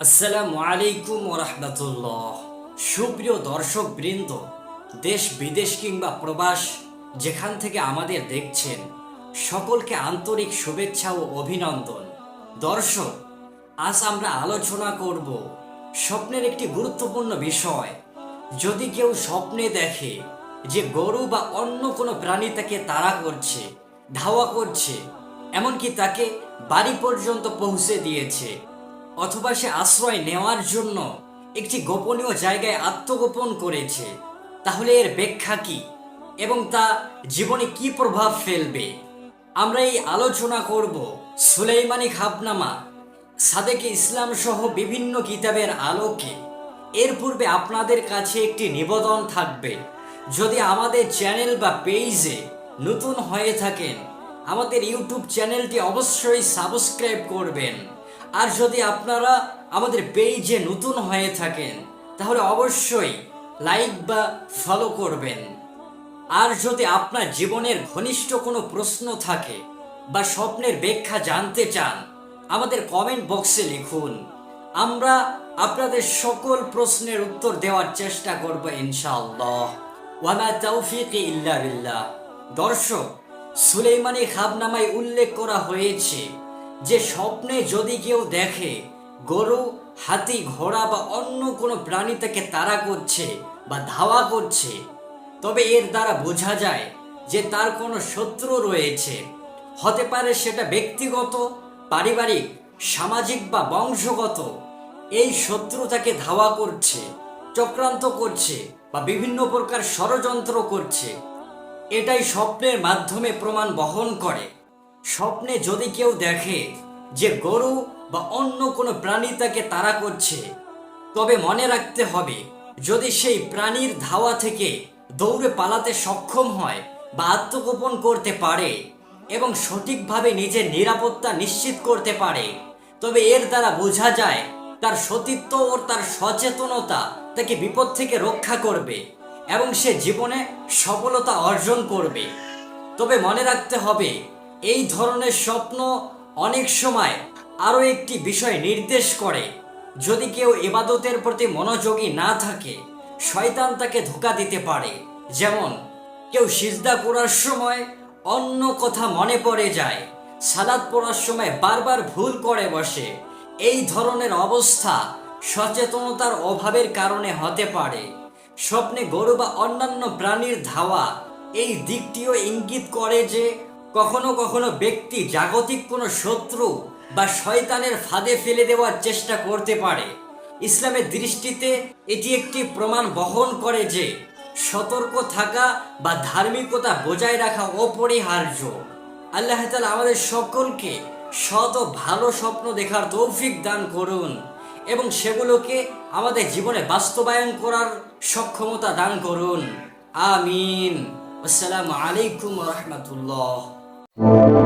আসসালামু আলাইকুম রহমতুল্লাহ। সুপ্রিয় দর্শক বৃন্দ দেশ বিদেশ কিংবা প্রবাস, যেখান থেকে আমাদের দেখছেন, সকলকে আন্তরিক শুভেচ্ছা ও অভিনন্দন। দর্শক, আজ আমরা আলোচনা করব স্বপ্নের একটি গুরুত্বপূর্ণ বিষয়। যদি কেউ স্বপ্নে দেখে যে গরু বা অন্য কোনো প্রাণী তাকে তাড়া করছে, ধাওয়া করছে, এমনকি তাকে বাড়ি পর্যন্ত পৌঁছে দিয়েছে অথবা সে আশ্রয় নেওয়ার জন্য একটি গোপনীয় জায়গায় আত্মগোপন করেছে, তাহলে এর ব্যাখ্যা কি? এবং তা জীবনে কি প্রভাব ফেলবে? আমরা এই আলোচনা করব সুলাইমানি খাবনামা সাদেকে ইসলাম সহ বিভিন্ন কিতাবের আলোকে। এর পূর্বে আপনাদের কাছে একটি নিবেদন থাকবে। যদি আমাদের চ্যানেল বা পেজে নতুন হয়ে থাকেন, আমাদের ইউটিউব চ্যানেলটি অবশ্যই সাবস্ক্রাইব করবেন। আর যদি আপনারা আমাদের পেজে নতুন হয়ে থাকেন, তাহলে অবশ্যই লাইক বা ফলো করবেন। আর যদি আপনার জীবনের ঘনিষ্ঠ কোনো প্রশ্ন থাকে বা স্বপ্নের ব্যাখ্যা জানতে চান, আমাদের কমেন্ট বক্সে লিখুন। আমরা আপনাদের সকল প্রশ্নের উত্তর দেওয়ার চেষ্টা করব ইনশাআল্লাহ। ওয়ামা তৌফিক ইল্লা বিল্লাহ। দর্শক সুলেইমানি খাবনামায় উল্লেখ করা হয়েছে যে স্বপ্নে যদি কেউ দেখে গরু, হাতি, ঘোড়া বা অন্য কোনো প্রাণী তাকে তাড়া করছে বা ধাওয়া করছে, তবে এর দ্বারা বোঝা যায় যে তার কোনো শত্রু রয়েছে। হতে পারে সেটা ব্যক্তিগত, পারিবারিক, সামাজিক বা বংশগত। এই শত্রু তাকে ধাওয়া করছে, চক্রান্ত করছে বা বিভিন্ন প্রকার ষড়যন্ত্র করছে। এটাই স্বপ্নের মাধ্যমে প্রমাণ বহন করে। স্বপ্নে যদি কেউ দেখে যে গরু বা অন্য কোনো প্রাণী তাকে তাড়া করছে, তবে মনে রাখতে হবে, যদি সেই প্রাণীর ধাওয়া থেকে দৌড়ে পালাতে সক্ষম হয় বা আত্মগোপন করতে পারে এবং সঠিকভাবে নিজের নিরাপত্তা নিশ্চিত করতে পারে, তবে এর দ্বারা বোঝা যায় তার সতীত্ব ও তার সচেতনতা তাকে বিপদ থেকে রক্ষা করবে এবং সে জীবনে সফলতা অর্জন করবে। তবে মনে রাখতে হবে এই ধরনের স্বপ্ন অনেক সময় আরও একটি বিষয় নির্দেশ করে। যদি কেউ ইবাদতের প্রতি মনোযোগী না থাকে, শয়তান তাকে ধোকা দিতে পারে। যেমন, কেউ সিজদা করার সময় অন্য কথা মনে পড়ে যায়, সালাদ পড়ার সময় বারবার ভুল করে বসে। এই ধরনের অবস্থা সচেতনতার অভাবের কারণে হতে পারে। স্বপ্নে গরু বা অন্যান্য প্রাণীর ধাওয়া এই দিকটিও ইঙ্গিত করে যে কখনো কখনো ব্যক্তি জাগতিক কোনো শত্রু বা শয়তানের ফাঁদে ফেলে দেওয়ার চেষ্টা করতে পারে। ইসলামের দৃষ্টিতে এটি একটি প্রমাণ বহন করে যে সতর্ক থাকা বা ধার্মিকতা বজায় রাখা অপরিহার্য। আল্লাহ তালা আমাদের সকলকে শত ভালো স্বপ্ন দেখার তৌফিক দান করুন এবং সেগুলোকে আমাদের জীবনে বাস্তবায়ন করার সক্ষমতা দান করুন। আমিন। আসসালামু আলাইকুম রহমতুল্লাহ। Thank you.